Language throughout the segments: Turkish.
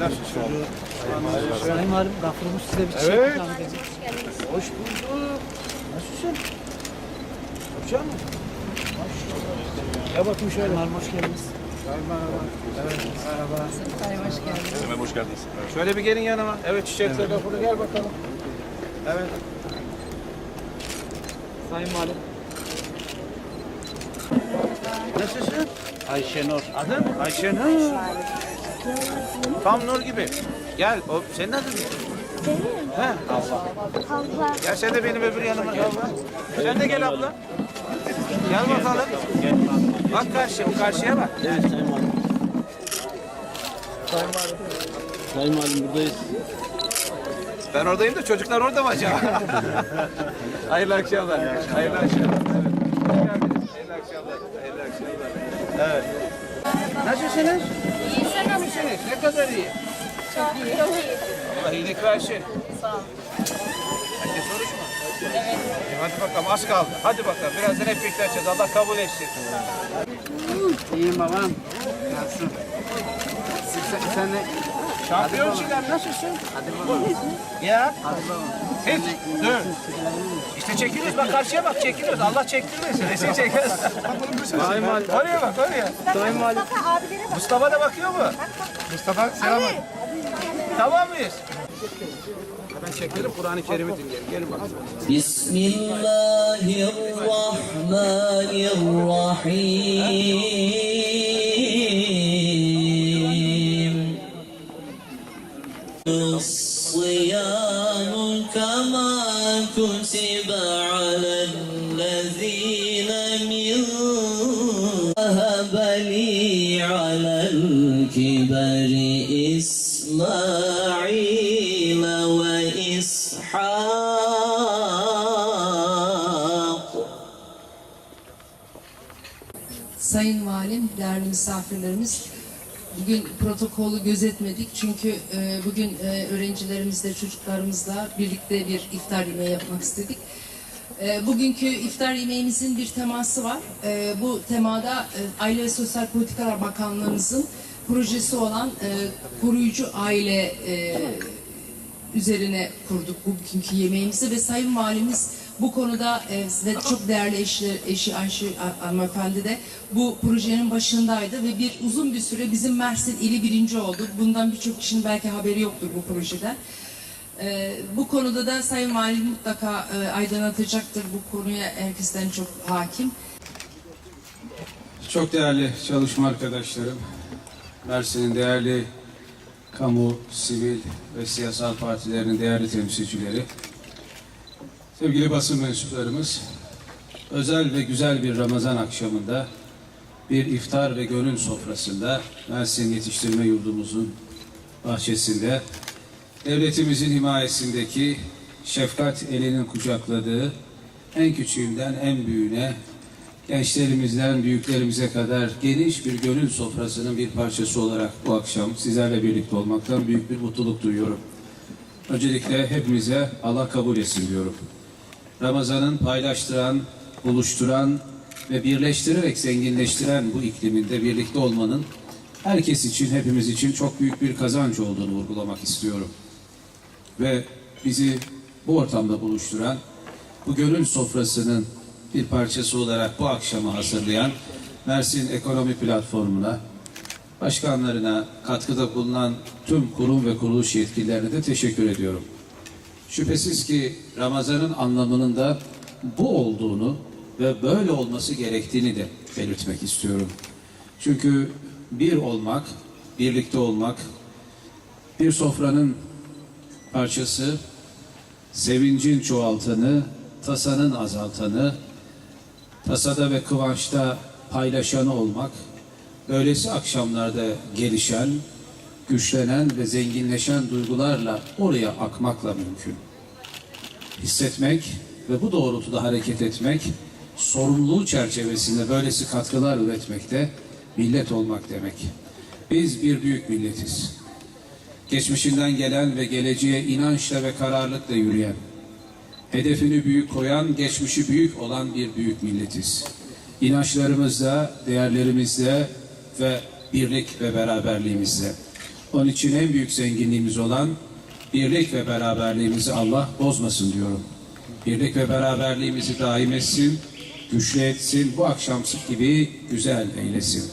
Sayın Valim gafurumuz size bir çiçek Evet. ikram edecek. Hoş bulduk. Nasılsın? Hocam mı? Maşallah. Gel bakayım şöyle. Sayın hoş geldiniz. Merhaba. Evet, merhaba. Sayın hoş geldiniz. Hemen hoş geldiniz. Şöyle bir gelin yanıma. Evet çiçekler evet. burada gel bakalım. Evet. Sayın Valim. Nasılsın? Ayşenur. Adın? Ayşenur. Tam nur gibi. Gel. O, senin adın ne? Benim He? Allah. abla. Gel sen de benim öbür yanıma gel abla. Sen de gel abla. Gel bakalım. Bak karşı, o karşıya bak. Evet Sayın Valim. Sayın Valim buradayız. Ben oradayım da çocuklar orada mı acaba? Hayırlı akşamlar. Hayırlı akşamlar. Evet. Hoş geldiniz. Hayırlı akşamlar. Hayırlı akşamlar. Evet. Nasılsınız? İyi sen misiniz? Ne kadar iyi? Çok iyi. Çok iyi. Allah iyilik versin. Sağ ol. Herkes oruç mu? Evet. Hadi bakalım az kaldı. Hadi bakalım. Birazdan hep birlikte açacağız. Allah kabul etsin. İyiyim babam. Nasılsın? Sen, sen de Şampiyon çıkar. Nasılsın? hadi babam. Ya. Hadi babam. Hiç. Dur. İşte çekiliyoruz. Bak karşıya bak çekiliyoruz. Allah çektirmesin. Resim çekiyoruz. Daima. Oraya bak oraya. Daima. Mustafa. Mustafa da bakıyor mu? Mustafa selam. Tamam mıyız? Ben çekerim Kur'an-ı Kerim'i dinleyelim. Gelin bakalım. Bismillahirrahmanirrahim. Sayın Valim, değerli misafirlerimiz, bugün protokolü gözetmedik çünkü e, bugün e, öğrencilerimizle, çocuklarımızla birlikte bir iftar yemeği yapmak istedik. E, bugünkü iftar yemeğimizin bir teması var. E, bu temada e, Aile ve Sosyal Politikalar Bakanlığımızın projesi olan e, koruyucu aile e, üzerine kurduk bugünkü yemeğimizi ve Sayın Valimiz bu konuda e, ve çok değerli eşi, eşi Ayşe hanımefendi de bu projenin başındaydı ve bir uzun bir süre bizim Mersin ili birinci oldu. Bundan birçok kişinin belki haberi yoktur bu projeden. E, bu konuda da Sayın Valim mutlaka e, aydınlatacaktır bu konuya herkesten çok hakim. Çok değerli çalışma arkadaşlarım, Mersin'in değerli kamu, sivil ve siyasal partilerinin değerli temsilcileri, sevgili basın mensuplarımız, özel ve güzel bir Ramazan akşamında bir iftar ve gönül sofrasında Mersin Yetiştirme Yurdumuzun bahçesinde devletimizin himayesindeki şefkat elinin kucakladığı en küçüğünden en büyüğüne gençlerimizden büyüklerimize kadar geniş bir gönül sofrasının bir parçası olarak bu akşam sizlerle birlikte olmaktan büyük bir mutluluk duyuyorum. Öncelikle hepimize Allah kabul etsin diyorum. Ramazan'ın paylaştıran, buluşturan ve birleştirerek zenginleştiren bu ikliminde birlikte olmanın herkes için, hepimiz için çok büyük bir kazanç olduğunu vurgulamak istiyorum. Ve bizi bu ortamda buluşturan, bu gönül sofrasının bir parçası olarak bu akşamı hazırlayan Mersin Ekonomi Platformu'na, başkanlarına, katkıda bulunan tüm kurum ve kuruluş yetkililerine de teşekkür ediyorum. Şüphesiz ki Ramazan'ın anlamının da bu olduğunu ve böyle olması gerektiğini de belirtmek istiyorum. Çünkü bir olmak, birlikte olmak, bir sofranın parçası, sevincin çoğaltanı, tasanın azaltanı, tasada ve kıvançta paylaşanı olmak, böylesi akşamlarda gelişen, güçlenen ve zenginleşen duygularla oraya akmakla mümkün. Hissetmek ve bu doğrultuda hareket etmek, sorumluluğu çerçevesinde böylesi katkılar üretmekte millet olmak demek. Biz bir büyük milletiz. Geçmişinden gelen ve geleceğe inançla ve kararlılıkla yürüyen, hedefini büyük koyan, geçmişi büyük olan bir büyük milletiz. İnançlarımızda, değerlerimizde ve birlik ve beraberliğimizde. Onun için en büyük zenginliğimiz olan birlik ve beraberliğimizi Allah bozmasın diyorum. Birlik ve beraberliğimizi daim etsin, güçlü etsin, bu akşamsık gibi güzel eylesin.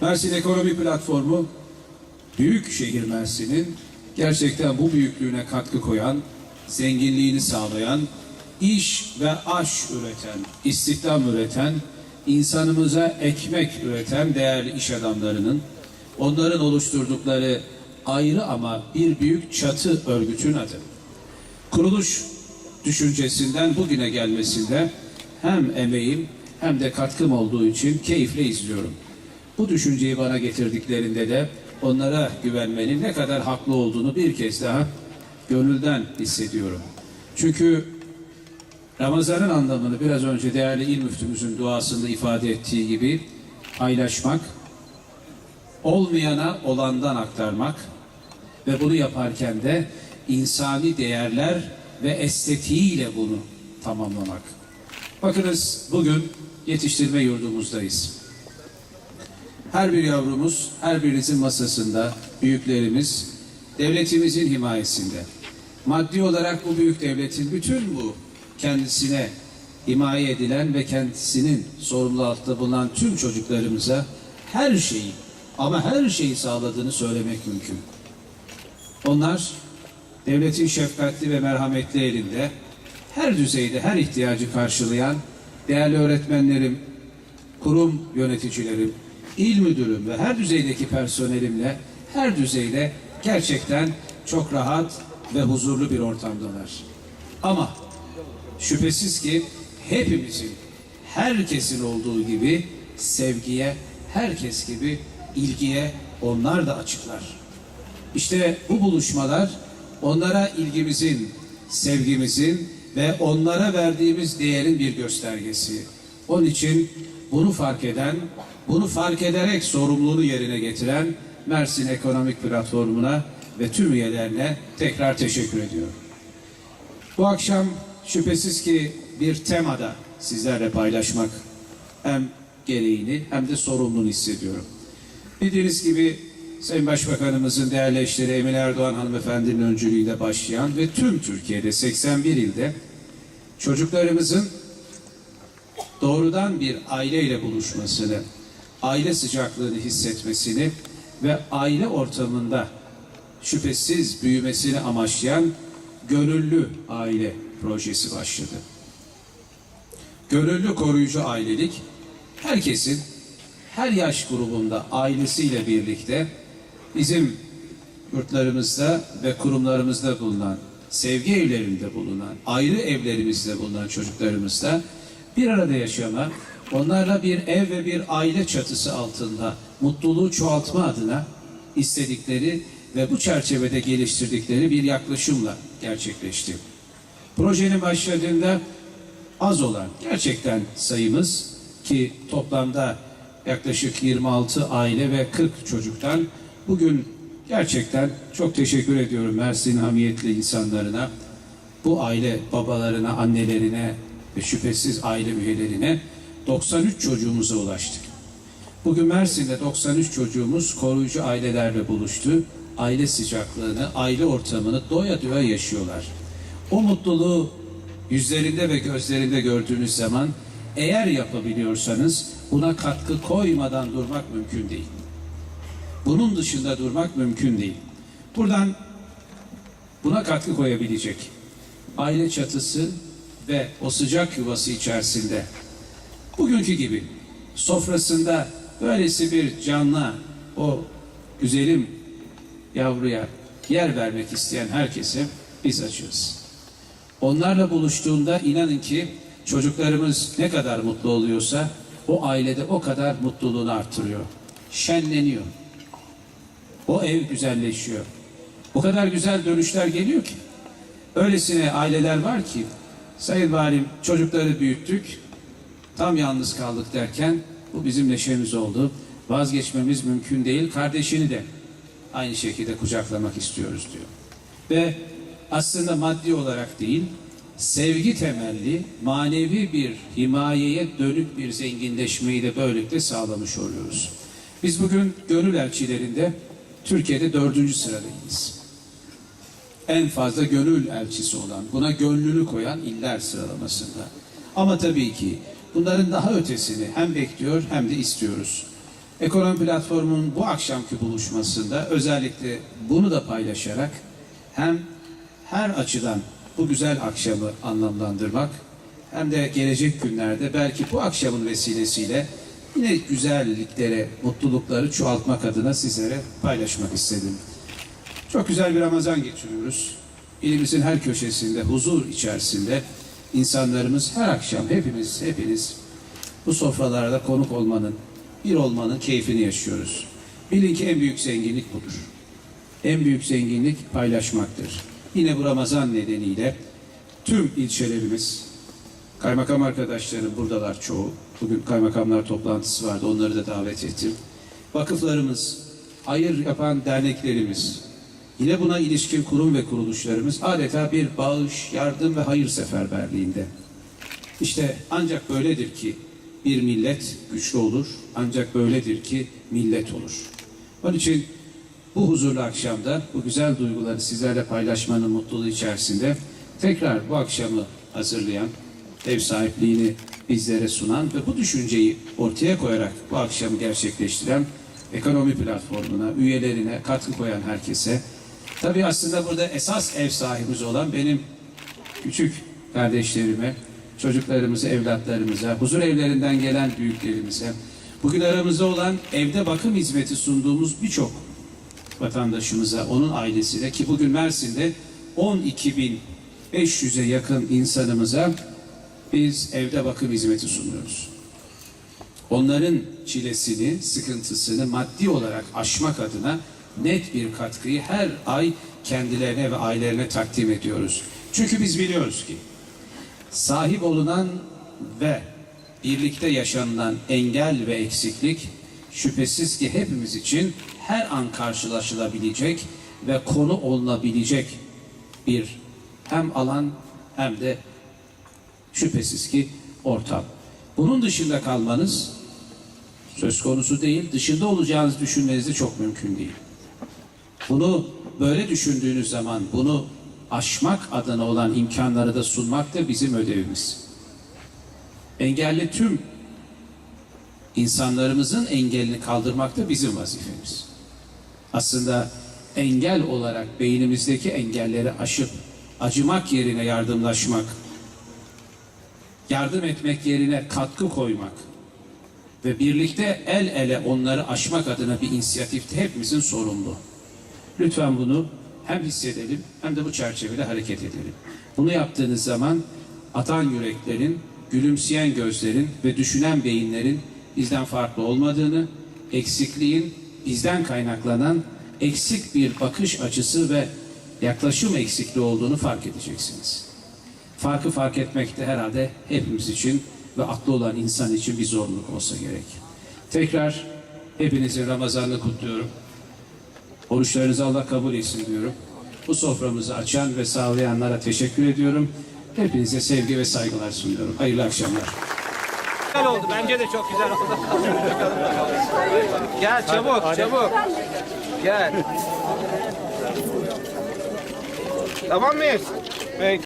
Mersin Ekonomi Platformu büyük şehir Mersin'in gerçekten bu büyüklüğüne katkı koyan, zenginliğini sağlayan, iş ve aş üreten, istihdam üreten, insanımıza ekmek üreten değerli iş adamlarının, onların oluşturdukları ayrı ama bir büyük çatı örgütün adı. Kuruluş düşüncesinden bugüne gelmesinde hem emeğim hem de katkım olduğu için keyifle izliyorum. Bu düşünceyi bana getirdiklerinde de onlara güvenmenin ne kadar haklı olduğunu bir kez daha gönülden hissediyorum. Çünkü Ramazan'ın anlamını biraz önce değerli il müftümüzün duasında ifade ettiği gibi paylaşmak, olmayana olandan aktarmak ve bunu yaparken de insani değerler ve estetiğiyle bunu tamamlamak. Bakınız bugün yetiştirme yurdumuzdayız. Her bir yavrumuz, her birinizin masasında, büyüklerimiz, devletimizin himayesinde. Maddi olarak bu büyük devletin bütün bu kendisine himaye edilen ve kendisinin sorumlu altında bulunan tüm çocuklarımıza her şeyi ama her şeyi sağladığını söylemek mümkün. Onlar devletin şefkatli ve merhametli elinde her düzeyde her ihtiyacı karşılayan değerli öğretmenlerim, kurum yöneticilerim, il müdürüm ve her düzeydeki personelimle her düzeyde gerçekten çok rahat ve huzurlu bir ortamdalar. Ama şüphesiz ki hepimizin, herkesin olduğu gibi sevgiye, herkes gibi ilgiye onlar da açıklar. İşte bu buluşmalar onlara ilgimizin, sevgimizin ve onlara verdiğimiz değerin bir göstergesi. Onun için bunu fark eden, bunu fark ederek sorumluluğunu yerine getiren Mersin Ekonomik Platformu'na ve tüm üyelerine tekrar teşekkür ediyorum. Bu akşam şüphesiz ki bir temada sizlerle paylaşmak hem gereğini hem de sorumluluğunu hissediyorum. Bildiğiniz gibi Sayın Başbakanımızın değerli eşleri Emine Erdoğan hanımefendinin öncülüğüyle başlayan ve tüm Türkiye'de 81 ilde çocuklarımızın doğrudan bir aileyle buluşmasını, aile sıcaklığını hissetmesini ve aile ortamında şüphesiz büyümesini amaçlayan gönüllü aile projesi başladı. Gönüllü koruyucu ailelik herkesin her yaş grubunda ailesiyle birlikte bizim yurtlarımızda ve kurumlarımızda bulunan, sevgi evlerinde bulunan, ayrı evlerimizde bulunan çocuklarımızla bir arada yaşama, onlarla bir ev ve bir aile çatısı altında mutluluğu çoğaltma adına istedikleri ve bu çerçevede geliştirdikleri bir yaklaşımla gerçekleşti. Projenin başladığında az olan gerçekten sayımız ki toplamda yaklaşık 26 aile ve 40 çocuktan bugün gerçekten çok teşekkür ediyorum Mersin hamiyetli insanlarına, bu aile babalarına, annelerine ve şüphesiz aile üyelerine 93 çocuğumuza ulaştık. Bugün Mersin'de 93 çocuğumuz koruyucu ailelerle buluştu. Aile sıcaklığını, aile ortamını doya doya yaşıyorlar. O mutluluğu yüzlerinde ve gözlerinde gördüğünüz zaman eğer yapabiliyorsanız buna katkı koymadan durmak mümkün değil. Bunun dışında durmak mümkün değil. Buradan buna katkı koyabilecek aile çatısı ve o sıcak yuvası içerisinde bugünkü gibi sofrasında böylesi bir canlı o güzelim yavruya yer vermek isteyen herkese biz açığız. Onlarla buluştuğunda inanın ki çocuklarımız ne kadar mutlu oluyorsa o ailede o kadar mutluluğunu artırıyor. Şenleniyor. O ev güzelleşiyor. O kadar güzel dönüşler geliyor ki. Öylesine aileler var ki Sayın Valim çocukları büyüttük. Tam yalnız kaldık derken bu bizim neşemiz oldu. Vazgeçmemiz mümkün değil. Kardeşini de aynı şekilde kucaklamak istiyoruz diyor. Ve aslında maddi olarak değil, sevgi temelli, manevi bir himayeye dönük bir zenginleşmeyi de böylelikle sağlamış oluyoruz. Biz bugün gönül elçilerinde Türkiye'de dördüncü sıradayız. En fazla gönül elçisi olan, buna gönlünü koyan iller sıralamasında. Ama tabii ki bunların daha ötesini hem bekliyor hem de istiyoruz. Ekonomi platformunun bu akşamki buluşmasında özellikle bunu da paylaşarak hem her açıdan bu güzel akşamı anlamlandırmak hem de gelecek günlerde belki bu akşamın vesilesiyle yine güzelliklere, mutlulukları çoğaltmak adına sizlere paylaşmak istedim. Çok güzel bir Ramazan geçiriyoruz. İlimizin her köşesinde, huzur içerisinde insanlarımız her akşam hepimiz, hepiniz bu sofralarda konuk olmanın, bir olmanın keyfini yaşıyoruz. Bilin ki en büyük zenginlik budur. En büyük zenginlik paylaşmaktır. Yine bu Ramazan nedeniyle tüm ilçelerimiz, kaymakam arkadaşlarım buradalar çoğu. Bugün kaymakamlar toplantısı vardı, onları da davet ettim. Vakıflarımız, hayır yapan derneklerimiz, yine buna ilişkin kurum ve kuruluşlarımız adeta bir bağış, yardım ve hayır seferberliğinde. İşte ancak böyledir ki bir millet güçlü olur, ancak böyledir ki millet olur. Onun için bu huzurlu akşamda bu güzel duyguları sizlerle paylaşmanın mutluluğu içerisinde tekrar bu akşamı hazırlayan, ev sahipliğini bizlere sunan ve bu düşünceyi ortaya koyarak bu akşamı gerçekleştiren ekonomi platformuna, üyelerine, katkı koyan herkese, tabii aslında burada esas ev sahibimiz olan benim küçük kardeşlerime, çocuklarımıza, evlatlarımıza, huzur evlerinden gelen büyüklerimize, bugün aramızda olan evde bakım hizmeti sunduğumuz birçok vatandaşımıza, onun ailesine ki bugün Mersin'de 12.500'e yakın insanımıza biz evde bakım hizmeti sunuyoruz. Onların çilesini, sıkıntısını maddi olarak aşmak adına net bir katkıyı her ay kendilerine ve ailelerine takdim ediyoruz. Çünkü biz biliyoruz ki sahip olunan ve birlikte yaşanılan engel ve eksiklik şüphesiz ki hepimiz için her an karşılaşılabilecek ve konu olunabilecek bir hem alan hem de şüphesiz ki ortam. Bunun dışında kalmanız söz konusu değil, dışında olacağınızı düşünmeniz de çok mümkün değil. Bunu böyle düşündüğünüz zaman bunu aşmak adına olan imkanları da sunmak da bizim ödevimiz. Engelli tüm insanlarımızın engelini kaldırmak da bizim vazifemiz. Aslında engel olarak beynimizdeki engelleri aşıp acımak yerine yardımlaşmak, yardım etmek yerine katkı koymak ve birlikte el ele onları aşmak adına bir inisiyatifte hepimizin sorumlu. Lütfen bunu hem hissedelim hem de bu çerçevede hareket edelim. Bunu yaptığınız zaman atan yüreklerin, gülümseyen gözlerin ve düşünen beyinlerin bizden farklı olmadığını, eksikliğin bizden kaynaklanan eksik bir bakış açısı ve yaklaşım eksikliği olduğunu fark edeceksiniz. Farkı fark etmek de herhalde hepimiz için ve aklı olan insan için bir zorluk olsa gerek. Tekrar hepinizin Ramazan'ını kutluyorum. Oruçlarınızı Allah kabul etsin diyorum. Bu soframızı açan ve sağlayanlara teşekkür ediyorum. Hepinize sevgi ve saygılar sunuyorum. Hayırlı akşamlar. Güzel oldu. Bence de çok güzel oldu. Gel çabuk, çabuk. Gel. Tamam mıyız? Peki.